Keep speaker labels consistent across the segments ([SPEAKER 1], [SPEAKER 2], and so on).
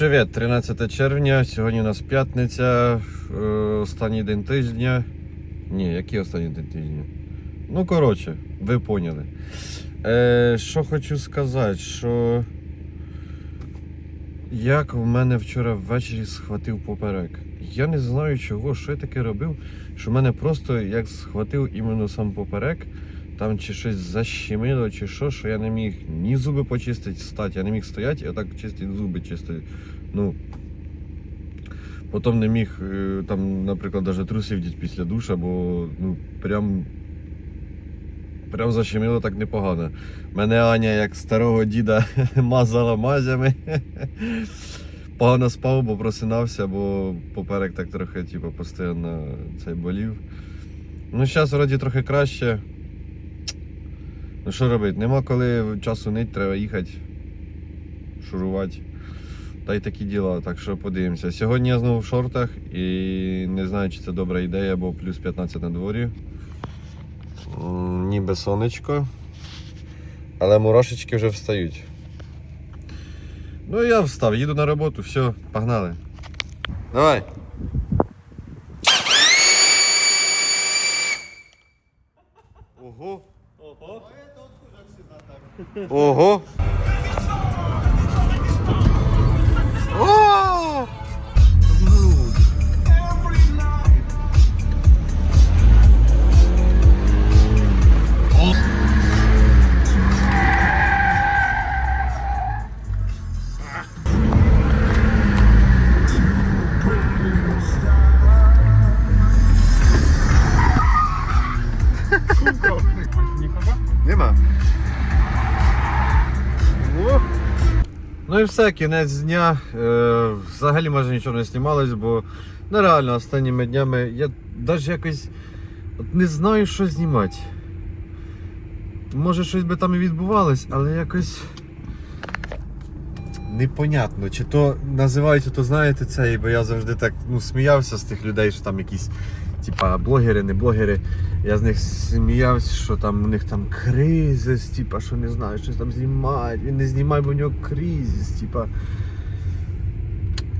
[SPEAKER 1] Привіт, 13 червня. Сьогодні у нас п'ятниця, е, останній день тижня. Ні, який останній день тижня? Ну, коротше, ви поняли. Е, що хочу сказати, що як в мене вчора ввечері схватив поперек. Я не знаю чого, що я таке робив, що в мене просто як схватив іменно сам поперек, там чи щось защемило, чи що, що я не міг ні зуби почистити, стати, я не міг стояти і отак чистити зуби чистити. Ну, потім не міг, е, там, наприклад, навіть труси вдіти після душа, бо ну, прям, прям защемило так непогано. Мене Аня як старого діда мазала мазями. Погано спав, бо просинався, бо поперек так трохи, типу, постійно цей болів. Ну, зараз вроді трохи краще. Ну що робити? Нема коли часу нить, треба їхати, шурувати. Та й такі діла, так що подивимося. Сьогодні я знову в шортах і не знаю, чи це добра ідея, бо плюс 15 на дворі. Ніби сонечко. Але мурашечки вже встають. Ну я встав, їду на роботу, все, погнали. Давай. Ого. 오호. 오! Nie ma. Ну і все, кінець дня. Е, взагалі майже нічого не знімалось, бо ну, реально останніми днями я навіть якось не знаю, що знімати. Може щось би там і відбувалось, але якось непонятно. Чи то називають, то знаєте це, бо я завжди так ну, сміявся з тих людей, що там якісь типа блогери, не блогери. Я з них сміявся, що там у них там кризис, типа, що не знаю, щось там знімають. Він не знімає, бо у нього кризис, типа.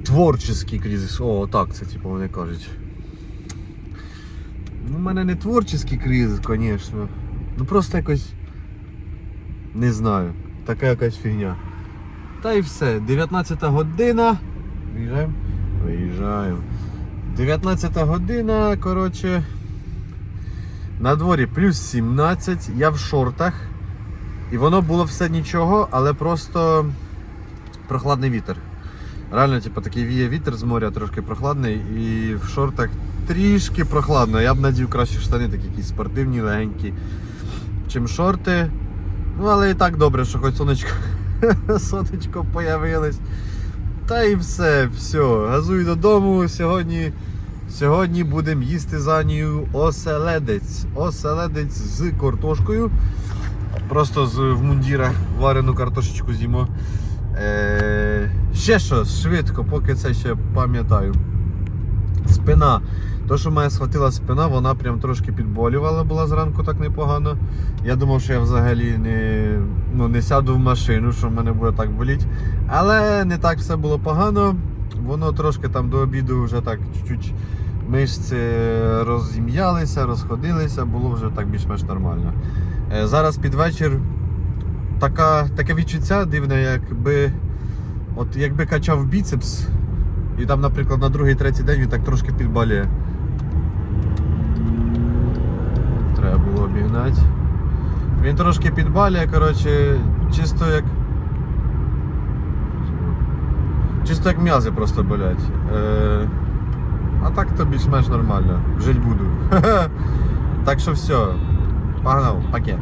[SPEAKER 1] Творчий кризис. О, так це типу вони кажуть. Ну, у мене не творчий кризис, звісно. Ну просто якось. Не знаю. Така якась фігня. Та і все. 19 година. Виїжджаємо? Виїжджаємо. 19 година, коротше. На дворі плюс 17, я в шортах. І воно було все нічого, але просто прохладний вітер. Реально, типу, такий віє вітер з моря трошки прохладний і в шортах трішки прохладно. Я б надів краще штани, такі якісь спортивні, легенькі, чим шорти. Ну, але і так добре, що хоч сонечко, сонечко появилось. Та і все, все. Газую додому. Сьогодні, сьогодні будемо їсти за Анією оселедець. Оселедець з картошкою. Просто з, в мундірах варену картошечку з'їмо. Е, ще щось швидко, поки це ще пам'ятаю. Спина. То, що мене схватила спина, вона прям трошки підболювала була зранку так непогано. Я думав, що я взагалі не, ну, не сяду в машину, що в мене буде так боліти. Але не так все було погано. Воно трошки там до обіду вже так чуть-чуть мишці розім'ялися, розходилися, було вже так більш-менш нормально. Е, Зараз під вечір така, таке відчуття дивне, якби, от, якби качав біцепс, і там, наприклад, на другий, третій день він так трошки підбалює. Треба було обігнати. Він трошки підбалює, коротше, чисто як. Чисто як м'язи просто болять. Е... А так то більш-менш нормально. Жить буду. так що все. Погнав, пакет.